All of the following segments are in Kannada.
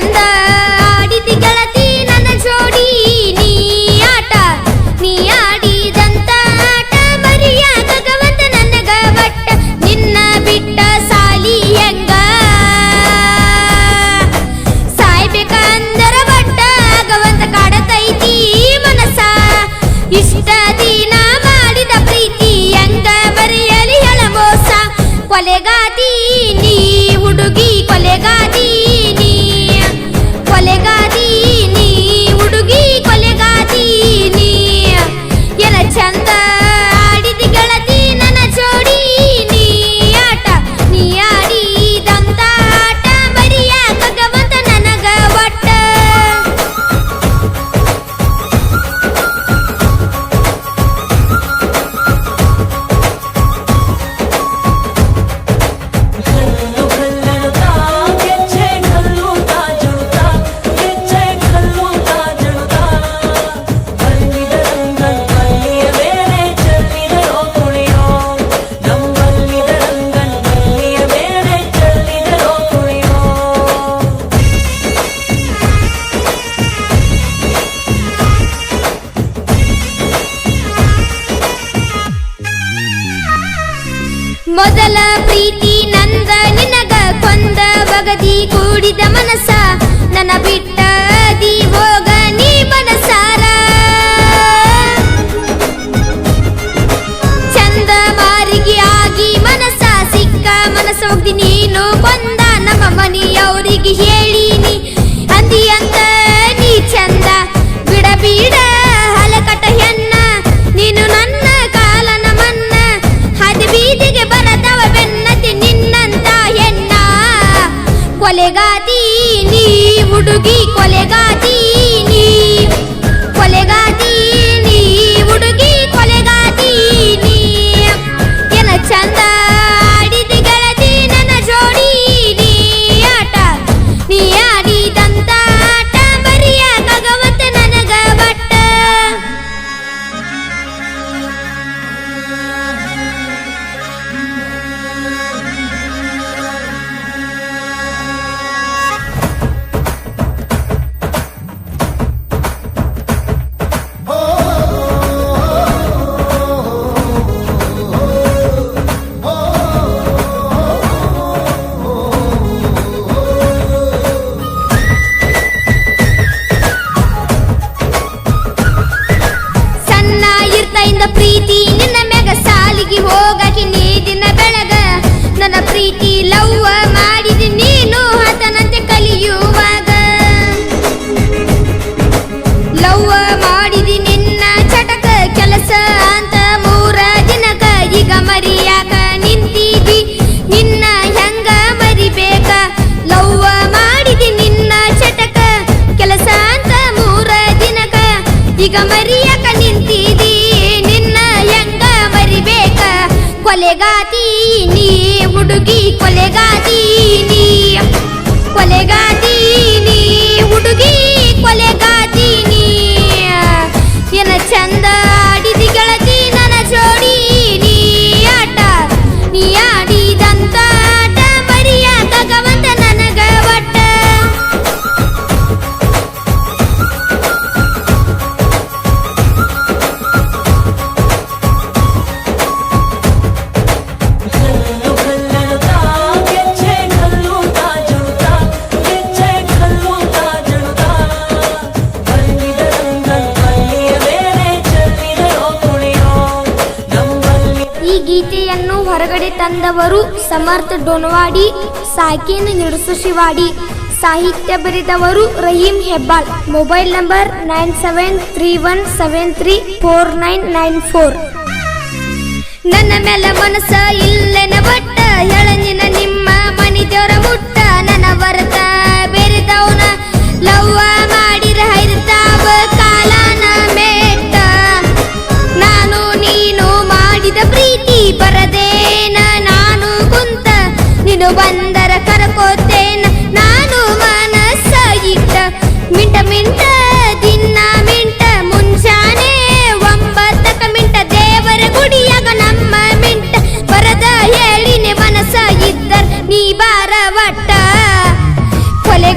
ಚಂದ ಆಡಿದಿ ಗೆಳತಿ ನನ್ನ ಜೋಡಿ ನೀ ಆಟ, ನೀ ಆಡಿದಂತ ಆಟ. ಮರಿಯ ಗಗವಂತ ನನಗೆ ಬಟ್ಟ ನಿನ್ನ ಬಿಟ್ಟ ಸಾಲಿ ಹೆಂಗ? ಸಾಯ್ಬೇಕಂದರ ಬಟ್ಟ ಗವಂತ ಕಾಡತೈತಿ ಮನಸ ಇಷ್ಟ ದಿನ ಮಾಡಿದ ಪ್ರೀತಿ ಹೆಂಗ ಮರೆಯಲಿ ಹೇಳ ಮೋಸ. ಕೊಲೆಗಾತಿ, ನೀ ಹುಡುಗಿ ಕೊಲೆಗಾತಿ. ಮೊದಲ ಪ್ರೀತಿ ನಂದ ನಿನಗ ಕೊಂದ ಬಗದಿ ಕೂಡಿದ ಮನಸ ನನ್ನ ಬಿಟ್ಟ ದೀವೋ ಕೊಲೆಗಾತೀನಿ ಹುಡುಗಿ ಕೊಲೆಗಾತೀನಿ ಕೊಲೆಗಾತೀನಿ ಬರೆದವರು ಸಮರ್ಥ ಡೋನವಾಡಿ, ಸಾಕಿನ್ ನಿರ್ಸು ಶಿವಾಡಿ. ಸಾಹಿತ್ಯ ಬರೆದವರು Rahim Hebbal. Mobile number nine seven three one seven three four nine nine four. ನನ್ನ ಮೇಲ ಮನಸ್ಸ ಇಲ್ಲೇನ ಬಟ್ಟ, ಎಳನಿನ ನಿಮ್ಮ ಮನಿ ದೇವರ ಮುಟ್ಟ, ನನ್ನ ವರತ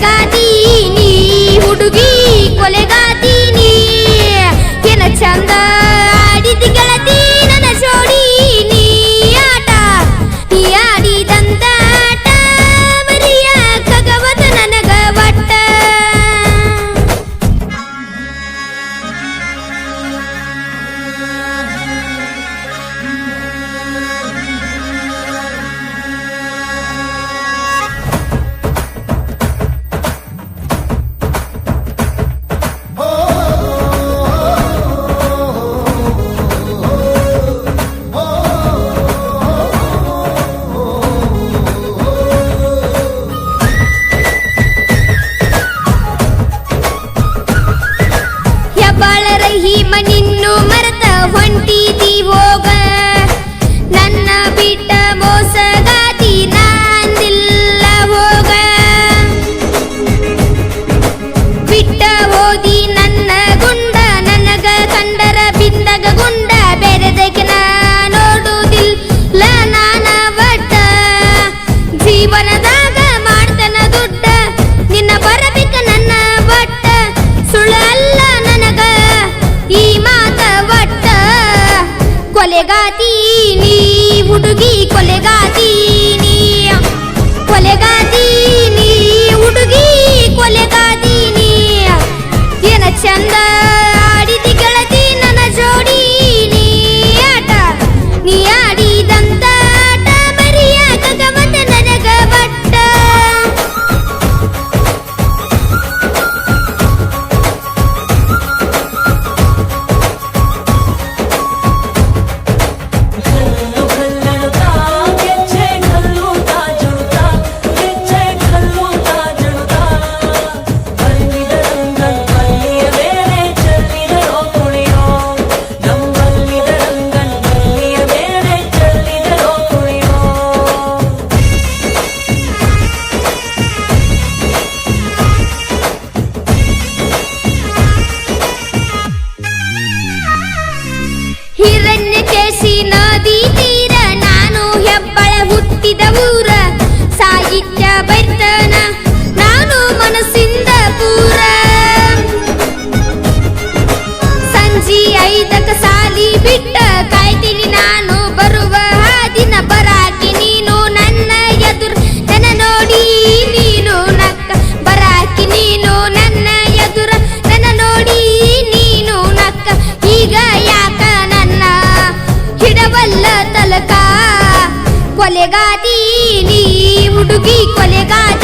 ಕೊಲೆಗಾತೀನಿ ಹುಡುಗಿ ಕೊಲೆಗಾತೀನಿ ಬಿಟ್ಟ ಚಂದ ಕೊಲೆಗಾತೀನಿ ಹುಡುಗಿ ಕೊಲೆಗಾತೀನಿ